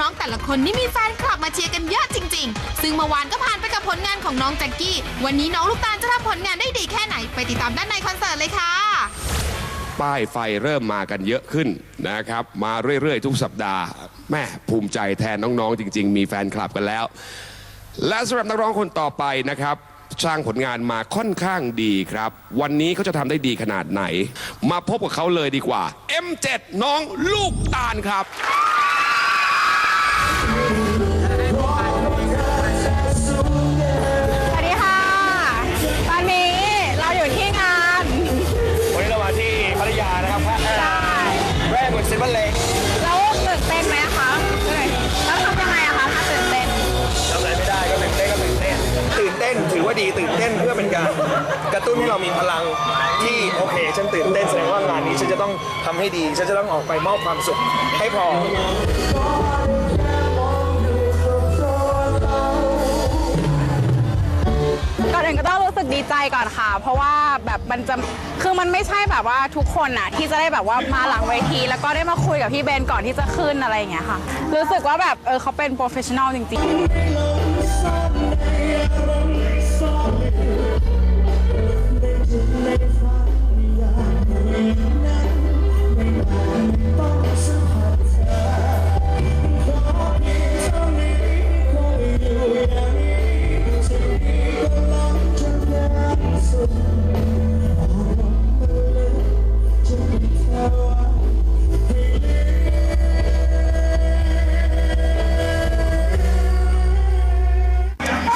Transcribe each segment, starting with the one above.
น้องๆแต่ละคนนี่มีแฟนคลับมาเชียร์กันเยอะจริง ๆ ซึ่งเมื่อวานก็ผ่านไปกับผลงานของน้องแจ็คกี้ วันนี้น้องลูกตาลจะทำผลงานได้ดีแค่ไหน ไปติดตามด้านในคอนเสิร์ตเลยค่ะ ป้ายไฟเริ่มมากันเยอะขึ้นนะครับ มาเรื่อยๆ ทุกสัปดาห์แม่ภูมิใจแทนน้องๆจริง ๆ มีแฟนคลับกันแล้ว และสำหรับนักร้องคนต่อไปนะครับสร้างผลงานมาค่อนข้างดีครับ วันนี้เขาจะทำได้ดีขนาดไหน มาพบกับเขาเลยดีกว่า M7 น้องลูกตาลครับ ให้ดี ฉันจะต้องออกไปมอบความสุขให้พอ ก่อนอื่นก็ต้องรู้สึกดีใจก่อนค่ะ เพราะว่าแบบมันจะคือมันไม่ใช่แบบว่าทุกคนอะที่จะได้แบบว่ามาหลังเวที แล้วก็ได้มาคุยกับพี่เบนก่อนที่จะขึ้นอะไรอย่างเงี้ยค่ะ รู้สึกว่าแบบเออเขาเป็นโปรเฟชชั่นอลจริงๆ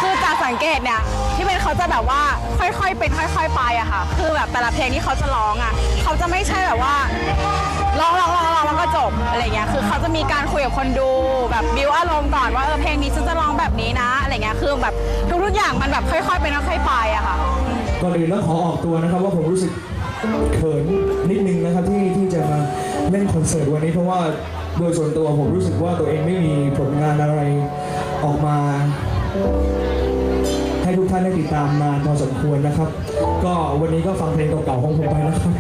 คือจากสังเกตเนี่ยที่เป็นเขาจะแบบว่าค่อยๆเป็นค่อย ๆ ไปอะค่ะ คือแบบแต่ละเพลงที่เขาจะ คุยกับคนดูแบบบิวอารมณ์ก่อนว่าเออเพลงนี้ฉันจะร้องแบบนี้นะอะไรเงี้ยคือแบบทุกๆอย่างมันแบบค่อยๆเป็นค่อยๆไปอะค่ะก่อนอื่นต้องขอออกตัวนะครับว่าผมรู้สึกเขินนิดนึงนะครับที่ที่จะมาเล่นคอนเสิร์ตวันนี้เพราะว่าโดยส่วนตัวผมรู้สึกว่าตัวเองไม่มีผลงานอะไรออกมาให้ทุกท่านได้ติดตามนานพอสมควรนะครับ ก็วันนี้ก็ฟังเพลงเก่าๆของผมไปนะครับ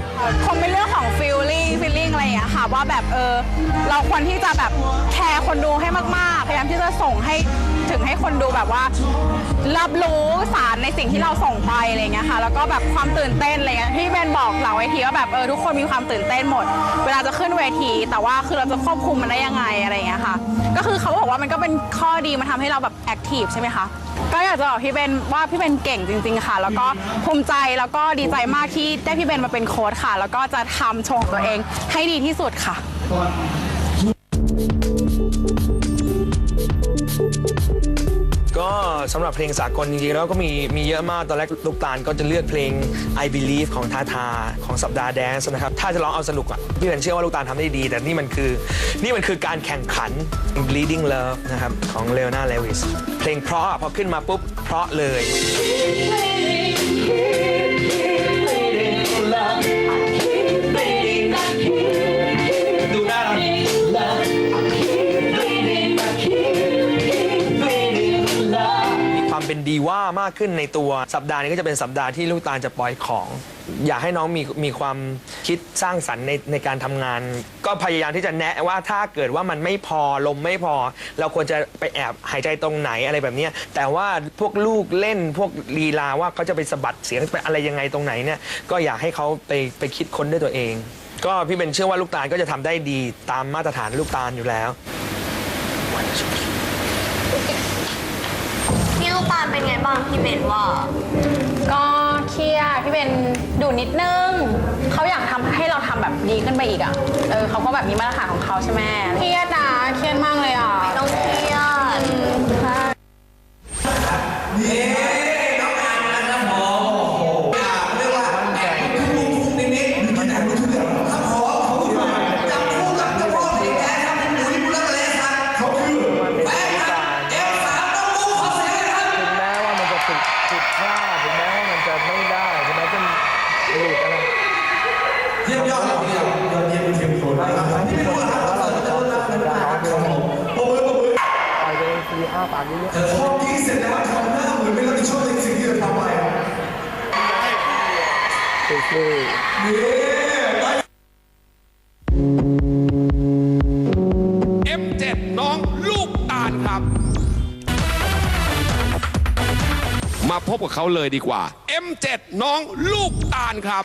คงเป็นเรื่อ งฟีลลิ่งอะไรอย่างเงี้ยค่ะว่าแบบเออเราควรที่จะแบบแคร์คนดูให้มากๆ พยายามที่จะส่งให้ ถึงให้คนดูแบบว่า รับรู้สารในสิ่งที่เราส่งไปอะไรเงี้ยค่ะ แล้วก็แบบความตื่นเต้นอะไรเงี้ยที่เบนบอกหลังเวทีว่าแบบเออทุกคนมีความตื่นเต้นหมด เวลาจะขึ้นเวที แต่ว่าคือเราจะควบคุมมันได้ยังไงอะไรเงี้ยค่ะ ก็คือเขาบอกว่ามันก็เป็นข้อดีมันทำให้เราแบบแอคทีฟใช่ไหมคะก็อยากจะบอกพี่เบนว่าพี่เบนเก่งจริง ๆค่ะ แล้วก็ภูมิใจแล้วก็ดีใจมากที่ได้พี่เบนมาเป็นโค้ชค่ะ แล้วก็จะทำโชว์ของตัวเองให้ดีที่สุดค่ะ สำหรับเพลงสากลจริงๆแล้วก็มีมีเยอะมากตอนแรกลูกตาลก็จะเลือกเพลง I Believe ของทาทาของสัปดาห์แดนซ์นะครับถ้าจะร้องเอาสนุกอะพี่เป็นเชื่อว่าลูกตาลทำได้ดี แต่นี่มันคือ นี่มันคือการแข่งขัน Bleeding Love นะครับของเลโอนาเลวิสเพลงเพราะอะพอขึ้นมาปุ๊บเพราะเลย ดีว่ามากขึ้นในตัวสัปดาห์นี้ก็จะเป็นสัปดาห์ที่ลูกตาลจะปล่อยของ อยากให้น้องมีมีความคิดสร้างสรรค์ในในการทำงาน ก็พยายามที่จะแนะว่าถ้าเกิดว่ามันไม่พอลมไม่พอ เราควรจะไปแอบหายใจตรงไหนอะไรแบบเนี้ยแต่ว่าพวกลูกเล่นพวกลีลาว่าเขาจะไปสะบัดเสียงไปอะไรยังไงตรงไหนเนี่ยก็อยากให้เขาไปไปคิดค้นด้วยตัวเอง ก็พี่เป็นเชื่อว่าลูกตาลก็จะทำได้ดีตามมาตรฐานลูกตาลอยู่แล้ว พี่ลูกตาลเป็นไงบ้างพี่เบนว่า ก็เครียดพี่เบนดูนิดนึงเขาอยากทำให้เราทำแบบดีขึ้นไปอีกอะเออเขาก็แบบมีมาตรฐานของเขาใช่ไหมเครียดนะเครียดมากเลยอะ ต้องเครียดถึง กับเขาเลยดีกว่า M7 น้องลูกตาลครับ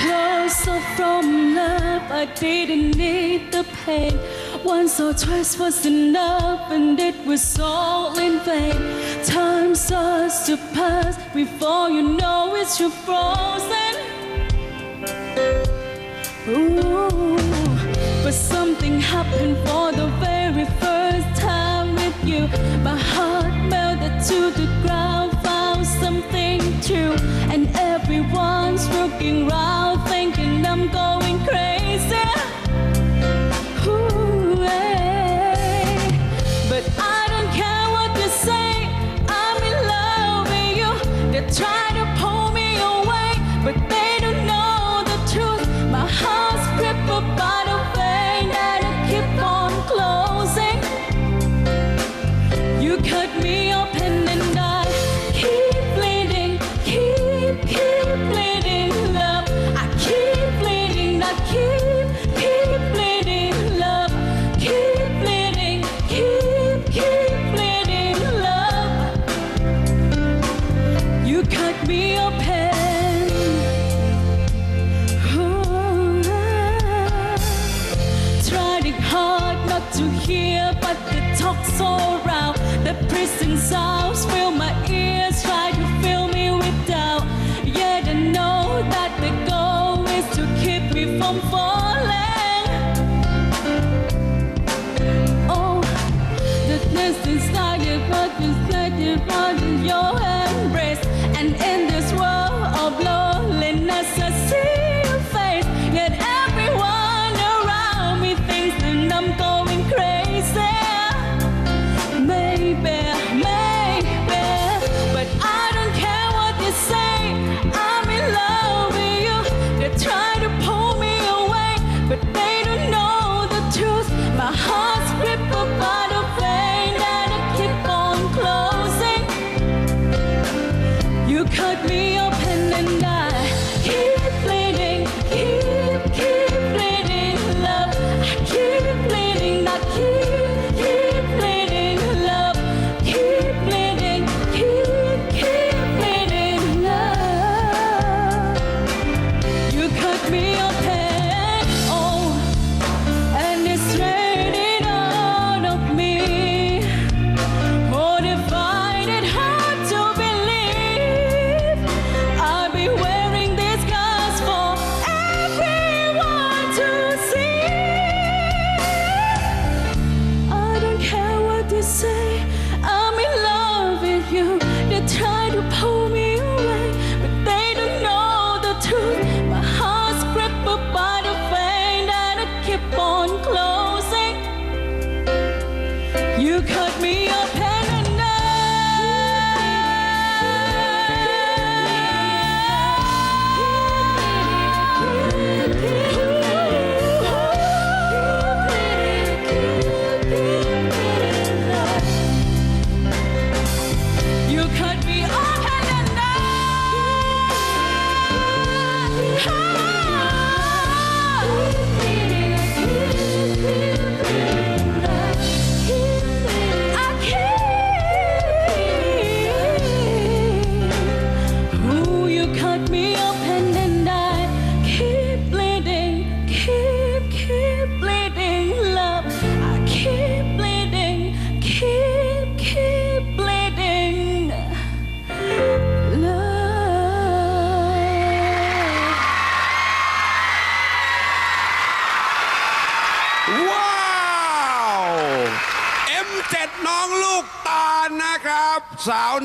Close up from love, I didn't need the pain. Once or twice was enough, and it was all in vain. Time starts to pass before you know it's you're frozen. Ooh, but something happened for the very first time with you. My heart melted to the ground, found something true, and everyone's looking round, thinking I'm going your embrace. And in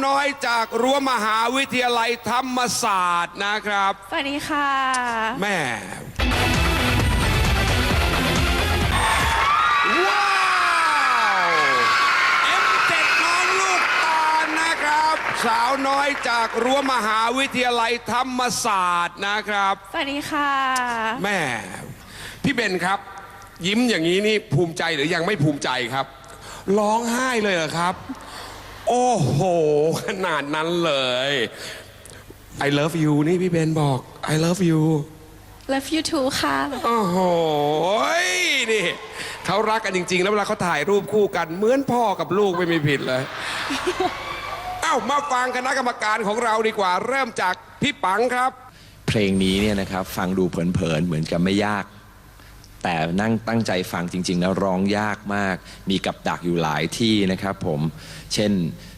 น้อยจากรั้วมหาวิทยาลัยธรรมศาสตร์นะครับ สวัสดีค่ะ แม่ว้าว M7 น้องลูกตาลนะครับ สาวน้อยจากรั้วมหาวิทยาลัยธรรมศาสตร์นะครับ สวัสดีค่ะ แม่พี่เบนครับ ยิ้มอย่างนี้นี่ภูมิใจหรือยังไม่ภูมิใจครับ ร้องไห้เลยเหรอครับ โอ้โห ขนาดนั้นเลย I love you นี่พี่เบนบอก I love you Love you too ค่ะ โอ้โหนี่เขารักกันจริง ๆ แล้วเวลาเขาถ่ายรูปคู่กัน เหมือนพ่อกับลูกไม่มีผิดเลย เอ้า มาฟังคณะกรรมการของเราดีกว่า เริ่มจากพี่ปังครับ เพลงนี้เนี่ยนะครับ ฟังดูเผินๆ เหมือนกับไม่ยาก แต่นั่งตั้งใจฟังจริงๆแล้วร้องยากมาก มีกับดักอยู่หลายที่นะครับผมเช่น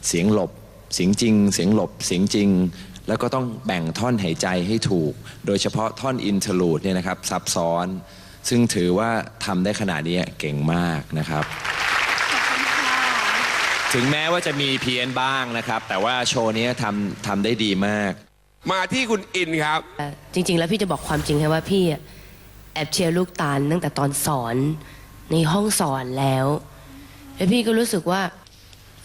เสียงหลบเสียงจริง เสียงหลบเสียงจริง แล้วก็ต้องแบ่งท่อนหายใจให้ถูก โดยเฉพาะท่อนอินเทอร์ลูดเนี่ยนะครับซับซ้อน ซึ่งถือว่าทำได้ขนาดนี้เก่งมากนะครับ ถึงแม้ว่าจะมีเพี้ยนบ้างนะครับ แต่ว่าโชว์นี้ทำทำได้ดีมาก มาที่คุณอินครับ จริง ๆ แล้วพี่จะบอกความจริงให้ว่าพี่อะ แอบเชียร์ลูกตาลตั้งแต่ตอนสอนในห้องสอนแล้ว แล้วพี่ก็รู้สึกว่า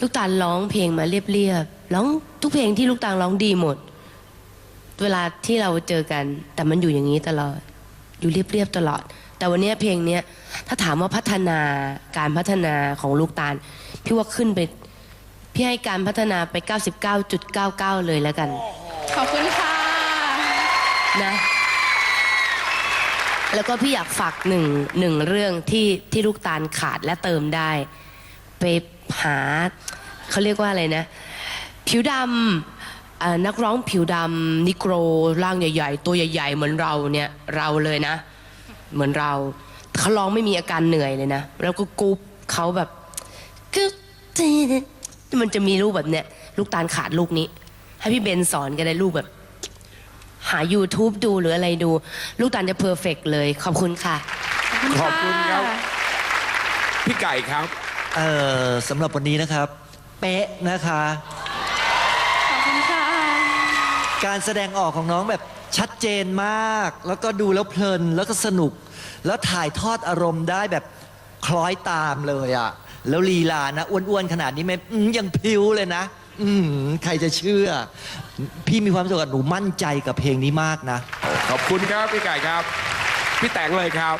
ลูกตาลร้องเพลงมาเรียบๆร้องทุกเพลงที่ลูกตาลร้องดีหมด เวลาที่เราเจอกัน แต่มันอยู่อย่างนี้ตลอด อยู่เรียบๆตลอด แต่วันเนี้ยเพลงเนี้ยถ้าถามว่าพัฒนาการพัฒนาของลูกตาล พี่ว่าขึ้นไป พี่ให้การพัฒนาไป 99.99 เลยแล้วกัน ขอบคุณค่ะนะ แล้วก็พี่อยากฝากหนึ่งหนึ่งเรื่องที่ที่ลูกตาลขาดและเติมได้ ไปหาเขาเรียกว่าอะไรนะ ผิวดำอ่านักร้องผิวดำนิโกรร่างใหญ่ ๆ ตัวใหญ่ ๆ เหมือนเราเนี่ยเราเลยนะ เหมือนเราเขาร้องไม่มีอาการเหนื่อยเลยนะ แล้วก็กรุ๊ปเขาแบบกึ๊กมันจะมีลูกแบบเนี้ยลูกตาลขาดลูกนี้ ให้พี่เบนสอนกันได้ลูกแบบ หา YouTube ดูหรืออะไรดู ลูกตาลจะเพอร์เฟกเลย ขอบคุณค่ะ ขอบคุณครับ พี่ไก่ครับ เอ่อสำหรับวันนี้นะครับ เป๊ะนะคะ ขอบคุณค่ะ การแสดงออกของน้องแบบชัดเจนมาก แล้วก็ดูแล้วเพลินแล้วก็สนุก แล้วถ่ายทอดอารมณ์ได้แบบคล้อยตามเลยอะแล้วลีลานะอ้วนๆขนาดนี้ไหมอืมยังพริ้วเลยนะ อืมใครจะเชื่อ พี่มีความรู้สึกว่าหนูมั่นใจกับเพลงนี้มากนะ ขอบคุณครับพี่ไก่ครับ พี่แตงเลยครับ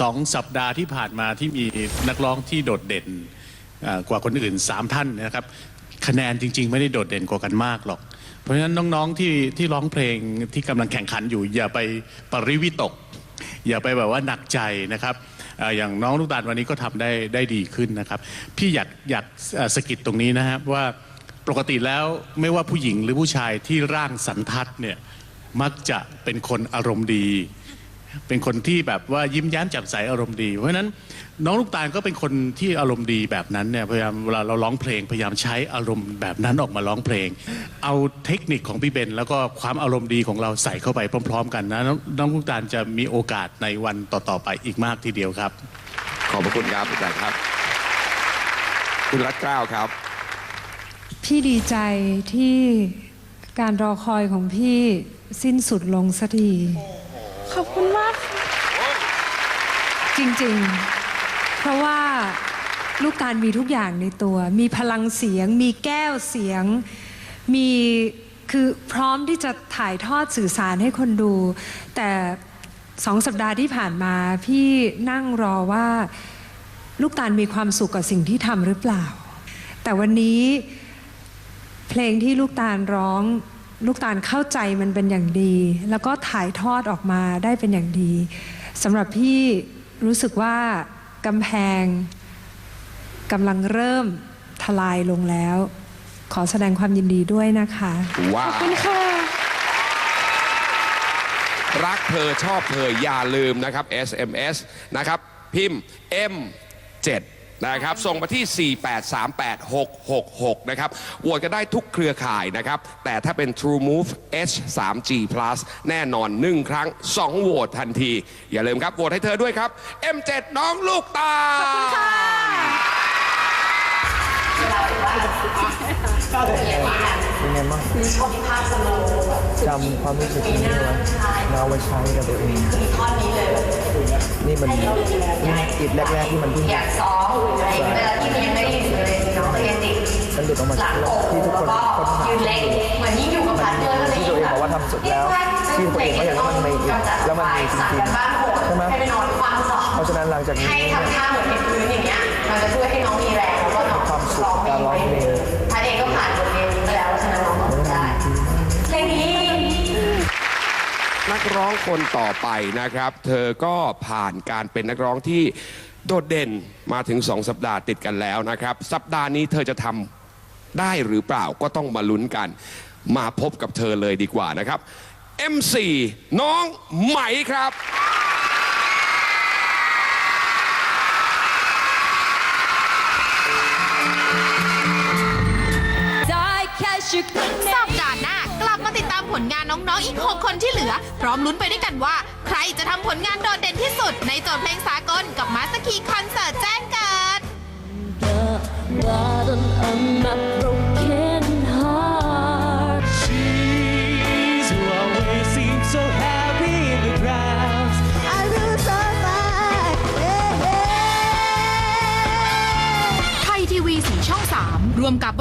สองสัปดาห์ที่ผ่านมาที่มีนักร้องที่โดดเด่นเอ่อกว่าคนอื่น 3 ท่านนะครับ คะแนนจริง ๆ ไม่ได้โดดเด่นกว่ากันมากหรอก เพราะฉะนั้นน้องๆที่ที่ร้องเพลงที่กำลังแข่งขันอยู่ อย่าไปปริวิตก อย่าไปแบบว่าหนักใจนะครับเอย่างน้องลูกตาลวันนี้ก็ทำได้ได้ดีขึ้นนะครับ พี่อยากอยากสกิดตรงนี้นะครับว่าปกติแล้วไม่ว่าผู้หญิงหรือผู้ชายที่ร่างสันทัดเนี่ยมักจะเป็นคนอารมณ์ดี เป็นคนที่แบบว่ายิ้มแย้มแจ่มใสอารมณ์ดี เพราะฉะนั้นน้องลูกตาลก็เป็นคนที่อารมณ์ดีแบบนั้นเนี่ยพยายามเวลาเราร้องเพลงพยายามใช้อารมณ์แบบนั้นออกมาร้องเพลง เอาเทคนิคของพี่เบน แล้วก็ความอารมณ์ดีของเราใส่เข้าไปพร้อม ๆ กันนะน้องน้องลูกตาลจะมีโอกาสในวันต่อๆไปอีกมากทีเดียวครับ ขอบพระคุณครับพี่ไก่ครับ คุณรัตเกล้าวครับ พี่ดีใจที่การรอคอยของพี่สิ้นสุดลงสักที ขอบคุณมากจริงๆ เพราะว่าลูกตาลมีทุกอย่างในตัว มีพลังเสียง มีแก้วเสียง มีคือพร้อมที่จะถ่ายทอดสื่อสารให้คนดู แต่สองสัปดาห์ที่ผ่านมาพี่นั่งรอว่า ลูกตาลมีความสุขกับสิ่งที่ทำหรือเปล่า แต่วันนี้เพลงที่ลูกตาลร้อง ลูกตาลเข้าใจมันเป็นอย่างดี แล้วก็ถ่ายทอดออกมาได้เป็นอย่างดีสำหรับพี่รู้สึกว่ากำแพงกำลังเริ่มทลายลงแล้ว ขอแสดงความยินดีด้วยนะคะว้าวขอบคุณค่ะ รักเธอชอบเธออย่าลืมนะครับ SMS นะครับ พิมพ์ M7 นะครับส่งมาที่ 4838666 นะครับโหวตกันได้ทุกเครือข่ายนะครับ แต่ถ้าเป็น True Move H 3G Plus แน่นอน 1 ครั้ง 2 โหวตทันที อย่าลืมครับ โหวตให้เธอด้วยครับ M7 น้องลูกตาล จำความรู้สึกนี้ไว้แล้วเอาไว้ใช้กับตัวเองนี่มันนี่จิตแรกๆที่มันเพิ่งอยากซ้อมเวลาที่ยังไม่ได้อยู่เลยเนาะเรียนติดมันหลุดออกมาที่ทุกคนคนยืนเล็กเหมือนยิ่งอยู่กับพันเพื่อนที่ตัวเองบอกว่าทำสุดแล้วที่ตัวเองก็อย่างนั้นมันไม่แล้วมันมีจริงๆใช่ไหมให้ไปนอนคว่ำก่อนเพราะฉะนั้นหลังจากนี้ให้ทำท่าเหมือนเป็นพื้นอย่างเงี้ยมันจะช่วยให้น้องมีแรงแล้วก็น้องความสุขร้องเพลการงร้องเพลงพัดเองก็ผ่านบทเรียนนี้มาแล้วเพราะฉะนั้นน้องก็ได้เพลงนี้ นักร้องคนต่อไปนะครับ เธอก็ผ่านการเป็นนักร้องที่โดดเด่นมาถึง 2 สัปดาห์ติดกันแล้วนะครับ สัปดาห์นี้เธอจะทำได้หรือเปล่าก็ต้องมาลุ้นกัน มาพบกับเธอเลยดีกว่านะครับ M4 น้องไหมครับ ได้แค่ชุด ผลงานน้องๆอีก 6 คนที่เหลือ พร้อมลุ้นไปด้วยกันว่า ใครจะทำผลงานโดดเด่นที่สุด ในโจทย์เพลงสากลกับมาสคีคอนเสิร์ตแจ้งเกิด But I'm a broken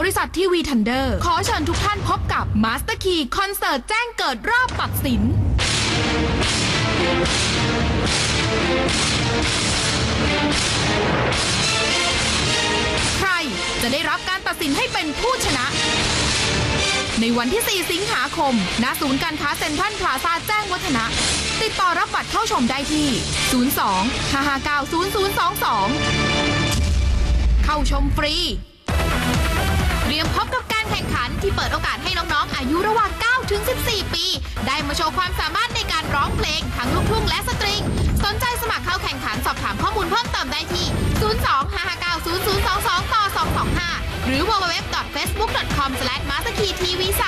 บริษัททีวีทันเดอร์ ขอเชิญทุกท่านพบกับมาสเตอร์คีคอนเสิร์ตแจ้งเกิดรอบตัดสิน ใครจะได้รับการตัดสินให้เป็นผู้ชนะ ในวันที่ 4 สิงหาคม ณ ศูนย์การค้าเซ็นทรัลพลาซาแจ้งวัฒนะ ติดต่อรับบัตรเข้าชมได้ที่ 02 559 0022 เข้าชมฟรี ยมพบกับการแข่งขันที่เปิดโอกาสให้น้องๆ อายุระหว่าง 9 ถึง 14 ปี ได้มาโชว์ความสามารถในการร้องเพลง ทั้งลูกทุ่งและสตริง สนใจสมัครเข้าแข่งขันสอบถามข้อมูลเพิ่มเติมได้ที่ 02 559 0022ต่อ225 หรือ www.facebook.com/masterkeytv3